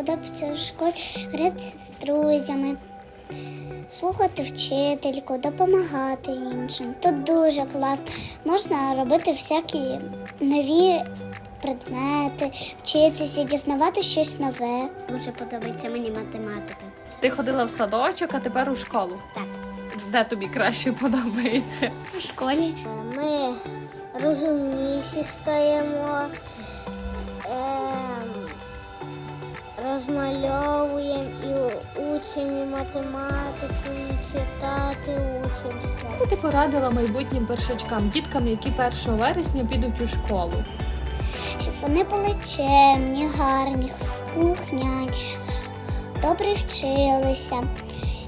подобається в школі гратися з друзями, слухати вчительку, допомагати іншим. Тут дуже класно. Можна робити всякі нові предмети, вчитися, дізнавати щось нове. Дуже подобається мені математика. Ти ходила в садочок, а тепер у школу. Так. Де тобі краще подобається? У школі ми розумніші стаємо, розмальовуємо і учимо і математику, і читати учимося. Що ти порадила майбутнім першачкам, діткам, які 1 вересня підуть у школу? Щоб вони були чемні, гарні, слухняні, добре вчилися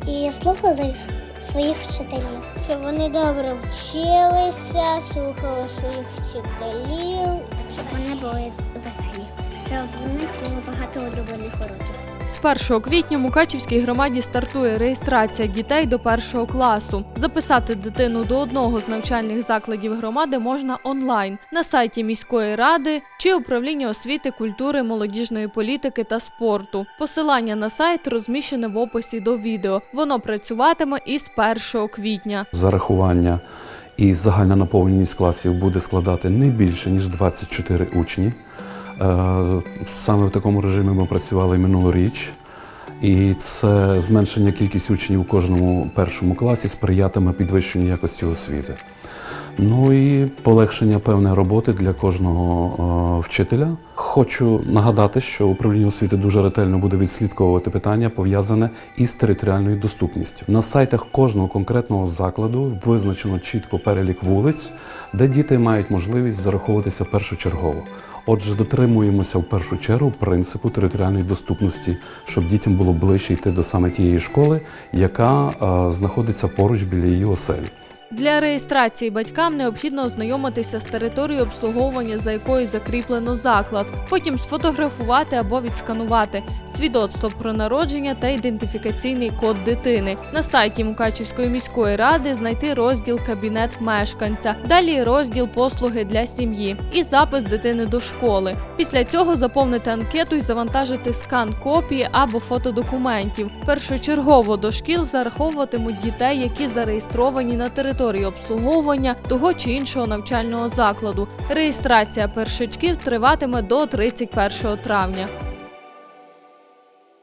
і слухали своїх вчителів. Щоб вони добре вчилися, слухали своїх вчителів. Щоб вони були веселі. Них було багато улюблених уроків. З 1 квітня в Мукачівській громаді стартує реєстрація дітей до першого класу. Записати дитину до одного з навчальних закладів громади можна онлайн на сайті міської ради чи управління освіти, культури, молодіжної політики та спорту. Посилання на сайт розміщене в описі до відео. Воно працюватиме із 1 квітня. зарахування і загальна наповненість класів буде складати не більше ніж 24 учні. Е, Саме в такому режимі ми працювали минулоріч, і це зменшення кількості учнів у кожному першому класі сприятиме підвищенню якості освіти. Ну і полегшення певної роботи для кожного е, вчителя. Хочу нагадати, що управління освіти дуже ретельно буде відслідковувати питання, пов'язане із територіальною доступністю. На сайтах кожного конкретного закладу визначено чітко перелік вулиць, де діти мають можливість зараховуватися першочергово. Отже, дотримуємося в першу чергу принципу територіальної доступності, щоб дітям було ближче йти до саме тієї школи, яка е, знаходиться поруч біля її оселі. Для реєстрації батькам необхідно ознайомитися з територією обслуговування, за якою закріплено заклад, потім сфотографувати або відсканувати свідоцтво про народження та ідентифікаційний код дитини. На сайті Мукачівської міської ради знайти розділ Кабінет мешканця, далі розділ Послуги для сім'ї і запис дитини до школи. Після цього заповнити анкету і завантажити скан копії або фото документів. Першочергово до шкіл зараховуватимуть дітей, які зареєстровані на території обслуговування того чи іншого навчального закладу. Реєстрація першачків триватиме до 31 травня.